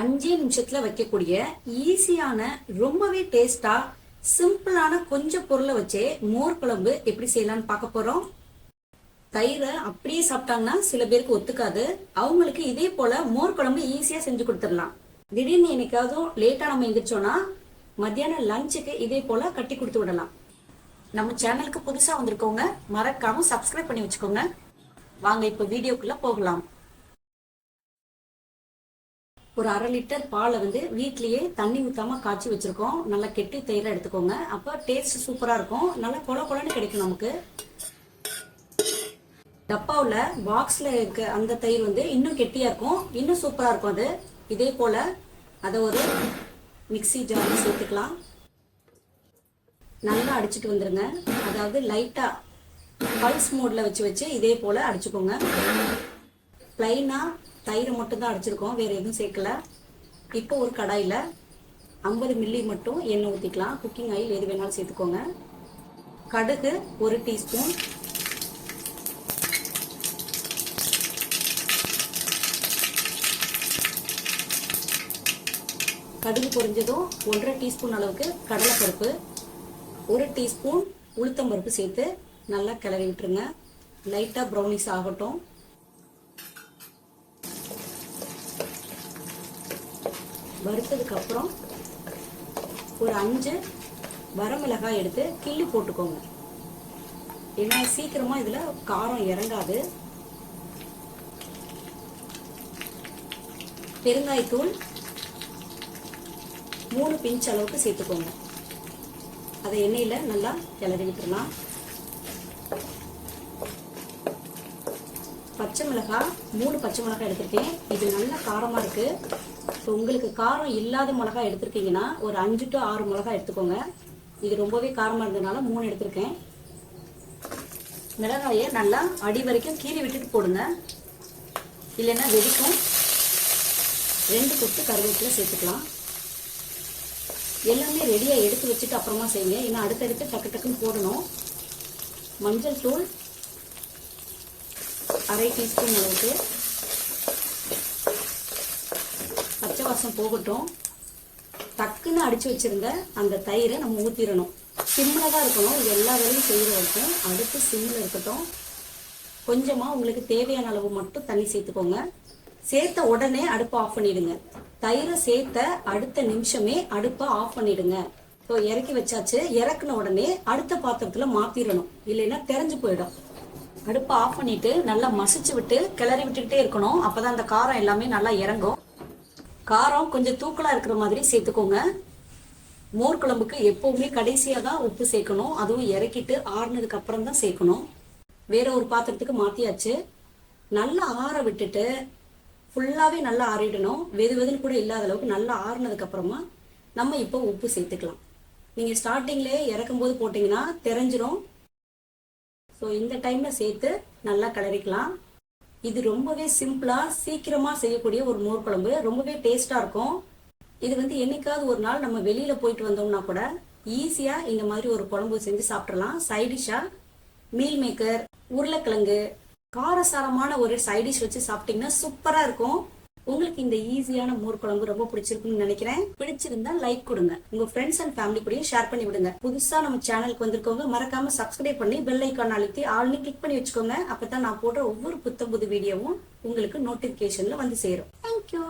அஞ்சே நிமிஷத்துல வைக்கக்கூடிய ஈஸியான ரொம்பவே டேஸ்டா சிம்பிளான கொஞ்சம் பொருளை வச்சே மோர் குழம்பு எப்படி செய்யலாம்னு பார்க்க போறோம். தயிரை அப்படியே சாப்பிட்டாங்கன்னா சில பேருக்கு ஒத்துக்காது. அவங்களுக்கு இதே போல மோர் குழம்பு ஈஸியா செஞ்சு கொடுத்துடலாம். திடீர்னு என்னைக்காவது லேட்டா நம்ம எந்திரிச்சோம்னா மத்தியானம் லஞ்சுக்கு இதே போல கட்டி கொடுத்து விடலாம். நம்ம சேனலுக்கு புதுசா வந்திருக்கவங்க மறக்காம சப்ஸ்கிரைப் பண்ணி வச்சுக்கோங்க. வாங்க இப்போ வீடியோக்குள்ள போகலாம். ஒரு அரை லிட்டர் பாலை வந்து வீட்லேயே தண்ணி ஊற்றாமல் காய்ச்சி வச்சிருக்கோம். நல்லா கெட்டி தயிரை எடுத்துக்கோங்க. அப்போ டேஸ்ட் சூப்பராக இருக்கும். நல்லா கொல கொலன்னு கிடைக்கும் நமக்கு. டப்பாவில் பாக்ஸில் இருக்க அந்த தயிர் வந்து இன்னும் கெட்டியாக இருக்கும். இன்னும் சூப்பராக இருக்கும் அது. இதே போல் அதை ஒரு மிக்சி ஜாரில் சேர்த்துக்கலாம். நல்லா அடிச்சிட்டு வந்துடுங்க அதாவது லைட்டாக பல்ஸ் மோடில் வச்சு வச்சு இதே போல் அடிச்சுக்கோங்க. ப்ளைனாக தயிர் மட்டும் தான் அடிச்சிருக்கோம் வேற எதுவும் சேர்க்கல. இப்போ ஒரு கடாயில் ஐம்பது மில்லி மட்டும் எண்ணெய் ஊற்றிக்கலாம் குக்கிங் ஆயில் எது வேணாலும் சேர்த்துக்கோங்க. கடுகு ஒரு டீஸ்பூன். கடுகு பொரிஞ்சதும் ஒன்றரை டீஸ்பூன் அளவுக்கு கடலைப்பருப்பு ஒரு டீஸ்பூன் உளுத்தம்பருப்பு சேர்த்து நல்லா கிளறி விட்டுருங்க லைட்டாக ப்ரௌனிஸ் ஆகட்டும். வறுத்ததுக்கு அப்புறம் ஒரு அஞ்சு வரமிளகாய் எடுத்து கிள்ளி போட்டுக்கோங்க. ஏன்னா சீக்கிரமா இதுல காரம் இறங்காது. பெருங்காய்த்தூள் மூணு பிஞ்ச் அளவுக்கு சேர்த்துக்கோங்க. அதை எண்ணெயில நல்லா கிளறி விட்டுருலாம் பச்சை மிளகாய் மூணு பச்சை மிளகாய் எடுத்துருக்கேன். இது நல்ல காரமா இருக்கு. இப்போ உங்களுக்கு காரம் இல்லாத மிளகாய் எடுத்திருக்கீங்கன்னா ஒரு அஞ்சு டு ஆறு மிளகாய் எடுத்துக்கோங்க. இது ரொம்பவே காரமாக இருந்ததுனால மூணு எடுத்திருக்கேன். மிளகாயை நல்லா அடி வரைக்கும் கீறி விட்டுட்டு போடுங்க. இல்லைன்னா வெடிக்கும். ரெண்டு கொத்து கருவேப்பிலை சேர்த்துக்கலாம். எல்லாமே ரெடியாக எடுத்து வச்சுட்டு அப்புறமா செய்யுங்க. ஏன்னா அடுத்தடுத்து டக்கு டக்குன்னு போடணும். மஞ்சள் தூள் அரை டீஸ்பூன் அளவுக்கு பச்சை வாசம் போகட்டும். டக்குன்னு அடிச்சு வச்சிருந்த அந்த தயிரை நம்ம ஊற்றிடணும் சிம்மில் தான் இருக்கணும். இது எல்லா வேலையும் செய்கிற வரைக்கும் அடுத்து சிம்மில் இருக்கட்டும். கொஞ்சமாக உங்களுக்கு தேவையான அளவு மட்டும் தண்ணி சேர்த்துக்கோங்க. சேர்த்த உடனே அடுப்பை ஆஃப் பண்ணிடுங்க. தயிரை சேர்த்த அடுத்த நிமிஷமே அடுப்பை ஆஃப் பண்ணிடுங்க. ஸோ இறக்கி வச்சாச்சு. இறக்குன உடனே அடுத்த பாத்திரத்தில் மாற்றிடணும் இல்லைன்னா தெரிஞ்சு போயிடும். அடுப்பை ஆஃப் பண்ணிட்டு நல்லா மசிச்சு விட்டு கிளறி விட்டுக்கிட்டே இருக்கணும். அப்போதான் அந்த காரம் எல்லாமே நல்லா இறங்கும். காரம் கொஞ்சம் தூக்கலா இருக்கிற மாதிரி சேர்த்துக்கோங்க. மோர் குழம்புக்கு எப்பவுமே கடைசியாக தான் உப்பு சேர்க்கணும். அதுவும் இறக்கிட்டு ஆறுனதுக்கு அப்புறம் தான் சேர்க்கணும். வேற ஒரு பாத்திரத்துக்கு மாத்தியாச்சு. நல்லா ஆற விட்டுட்டு ஃபுல்லாவே நல்லா ஆறிடணும். வெது வெதுன்னு கூட இல்லாத அளவுக்கு நல்லா ஆறுனதுக்கு அப்புறமா நம்ம இப்போ உப்பு சேர்த்துக்கலாம். நீங்க ஸ்டார்டிங்லேயே இறக்கும் போது போட்டீங்கன்னா ஸோ இந்த டைம்ல சேர்த்து நல்லா கிளறிக்கலாம். இது ரொம்பவே சிம்பிளா சீக்கிரமா செய்யக்கூடிய ஒரு மோர் குழம்பு. ரொம்பவே டேஸ்டா இருக்கும். இது வந்து என்னைக்காவது ஒரு நாள் நம்ம வெளியில போயிட்டு வந்தோம்னா கூட ஈஸியா இந்த மாதிரி ஒரு குழம்பு செஞ்சு சாப்பிடலாம் சைடிஷா மீல் மேக்கர் உருளைக்கிழங்கு காரசாரமான ஒரு சைடிஷ் வச்சு சாப்பிட்டீங்கன்னா சூப்பரா இருக்கும். உங்களுக்கு இந்த ஈஸியான மோர் குழம்பு ரொம்ப பிடிச்சிருக்குன்னு நினைக்கிறேன். பிடிச்சிருந்தா லைக் கொடுங்க. உங்க ஃப்ரெண்ட்ஸ் அண்ட் ஃபேமிலி கூட ஷேர் பண்ணி விடுங்க. புதுசா நம்ம சேனலுக்கு வந்திருக்கவங்க மறக்காம சப்ஸ்கிரைப் பண்ணி பெல் ஐக்கான் அழுத்தி ஆல்னு கிளிக் பண்ணி வச்சுக்கோங்க. அப்பதான் நான் போடுற ஒவ்வொரு புத்தம் புது வீடியோவும் உங்களுக்கு நோட்டிபிகேஷன்ல வந்து சேரும். தேங்க்யூ